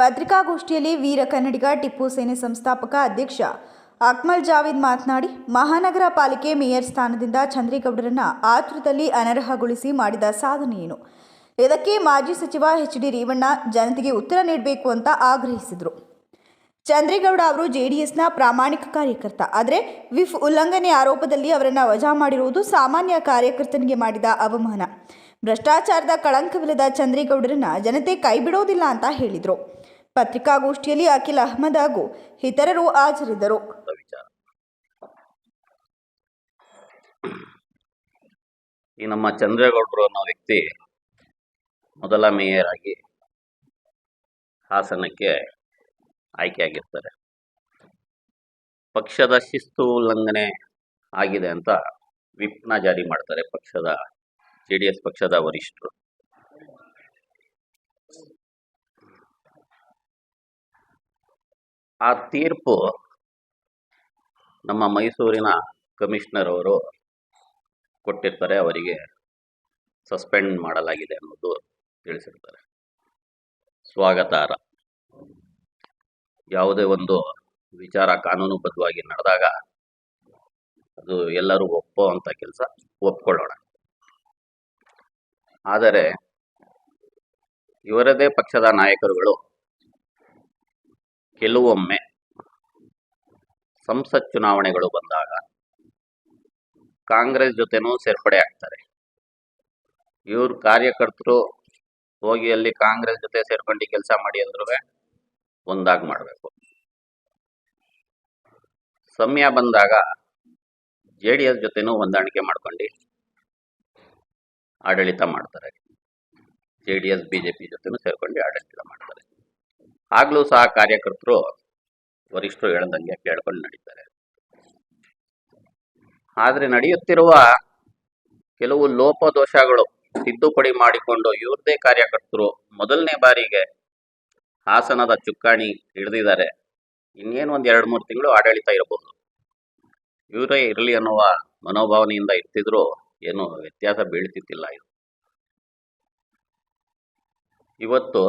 ಪತ್ರಿಕಾಗೋಷ್ಠಿಯಲ್ಲಿ ವೀರ ಕನ್ನಡಿಗ ಟಿಪ್ಪು ಸೇನೆ ಸಂಸ್ಥಾಪಕ ಅಧ್ಯಕ್ಷ ಅಕ್ಮಲ್ ಜಾವೇದ್ ಮಾತನಾಡಿ, ಮಹಾನಗರ ಪಾಲಿಕೆ ಮೇಯರ್ ಸ್ಥಾನದಿಂದ ಚಂದ್ರೇಗೌಡರನ್ನು ಆತುರದಲ್ಲಿ ಅನರ್ಹಗೊಳಿಸಿ ಮಾಡಿದ ಸಾಧನೆ ಏನು? ಇದಕ್ಕೆ ಮಾಜಿ ಸಚಿವ ಎಚ್ ಡಿ ರೇವಣ್ಣ ಜನತೆಗೆ ಉತ್ತರ ನೀಡಬೇಕು ಅಂತ ಆಗ್ರಹಿಸಿದರು. ಚಂದ್ರೇಗೌಡ ಅವರು ಜೆಡಿಎಸ್ನ ಪ್ರಾಮಾಣಿಕ ಕಾರ್ಯಕರ್ತ. ಆದರೆ ವಿಫ್ ಉಲ್ಲಂಘನೆ ಆರೋಪದಲ್ಲಿ ಅವರನ್ನು ವಜಾ ಮಾಡಿರುವುದು ಸಾಮಾನ್ಯ ಕಾರ್ಯಕರ್ತನಿಗೆ ಮಾಡಿದ ಅವಮಾನ. ಭ್ರಷ್ಟಾಚಾರದ ಕಳಂಕವಿಲ್ಲದ ಚಂದ್ರೇಗೌಡರನ್ನ ಜನತೆ ಕೈಬಿಡೋದಿಲ್ಲ ಅಂತ ಹೇಳಿದರು. ಪತ್ರಿಕಾಗೋಷ್ಠಿಯಲ್ಲಿ ಅಖಿಲ್ ಅಹ್ಮದ್ ಹಾಗೂ ಇತರರು ಹಾಜರಿದ್ದರು. ಈ ನಮ್ಮ ಚಂದ್ರೇಗೌಡರು ಅನ್ನೋ ವ್ಯಕ್ತಿ ಮೊದಲ ಮೇಯರ್ ಆಗಿ ಹಾಸನಕ್ಕೆ ಆಯ್ಕೆಯಾಗಿರ್ತಾರೆ ಪಕ್ಷದ ಶಿಸ್ತು ಉಲ್ಲಂಘನೆ ಆಗಿದೆ ಅಂತ ವಿಪ್ನ ಜಾರಿ ಮಾಡ್ತಾರೆ ಪಕ್ಷದ, ಜೆ ಡಿ ಎಸ್ ಪಕ್ಷದ ವರಿಷ್ಠರು. ಆ ತೀರ್ಪು ನಮ್ಮ ಮೈಸೂರಿನ ಕಮಿಷನರ್ ಅವರು ಕೊಟ್ಟಿರ್ತಾರೆ, ಅವರಿಗೆ ಸಸ್ಪೆಂಡ್ ಮಾಡಲಾಗಿದೆ ಅನ್ನೋದು ತಿಳಿಸಿರ್ತಾರೆ. ಸ್ವಾಗತಾರ್ಹ ಯಾವುದೇ ಒಂದು ವಿಚಾರ ಕಾನೂನುಬದ್ಧವಾಗಿ ನಡೆದಾಗ ಅದು ಎಲ್ಲರೂ ಒಪ್ಪೋ ಅಂತ ಕೆಲಸ ಒಪ್ಕೊಳ್ಳೋಣ. ಆದರೆ ಇವರದೇ ಪಕ್ಷದ ನಾಯಕರುಗಳು ಕೆಲವೊಮ್ಮೆ ಸಂಸತ್ ಚುನಾವಣೆಗಳು ಬಂದಾಗ ಕಾಂಗ್ರೆಸ್ ಜೊತೆನೂ ಸೇರ್ಪಡೆ ಆಗ್ತಾರೆ. ಇವ್ರ ಕಾರ್ಯಕರ್ತರು ಹೋಗಿ ಅಲ್ಲಿ ಕಾಂಗ್ರೆಸ್ ಜೊತೆ ಸೇರ್ಕೊಂಡು ಕೆಲಸ ಮಾಡಿ ಅಂದ್ರೂ ಒಂದಾಗಿ ಮಾಡಬೇಕು. ಸಮಯ ಬಂದಾಗ ಜೆ ಡಿ ಎಸ್ ಜೊತೆನೂ ಹೊಂದಾಣಿಕೆ ಮಾಡ್ಕೊಂಡು ಆಡಳಿತ ಮಾಡ್ತಾರೆ. J D S, B J ಜೊತೆನೂ ಸೇರ್ಕೊಂಡು ಆಡಳಿತ ಮಾಡ್ತಾರೆ. ಆಗ್ಲೂ ಸಹ ಕಾರ್ಯಕರ್ತರು ವರಿಷ್ಠರು ಹೇಳದಂಗೆ ಕೇಳ್ಕೊಂಡು ನಡೀತಾರೆ. ಆದ್ರೆ ನಡೆಯುತ್ತಿರುವ ಕೆಲವು ಲೋಪದೋಷಗಳು ತಿದ್ದುಪಡಿ ಮಾಡಿಕೊಂಡು ಇವ್ರದೇ ಕಾರ್ಯಕರ್ತರು ಮೊದಲನೇ ಬಾರಿಗೆ ಹಾಸನದ ಚುಕ್ಕಾಣಿ ಹಿಡಿದಿದ್ದಾರೆ. ಇನ್ನೇನು ಒಂದು ಎರಡು ಮೂರು ತಿಂಗಳು ಆಡಳಿತ ಇರಬಹುದು ಇವರೇ ಇರಲಿ ಅನ್ನುವ ಮನೋಭಾವನೆಯಿಂದ ಇರ್ತಿದ್ರು, ಏನು ವ್ಯತ್ಯಾಸ ಬೀಳ್ತಿತ್ತಿಲ್ಲ ಇದು. ಇವತ್ತು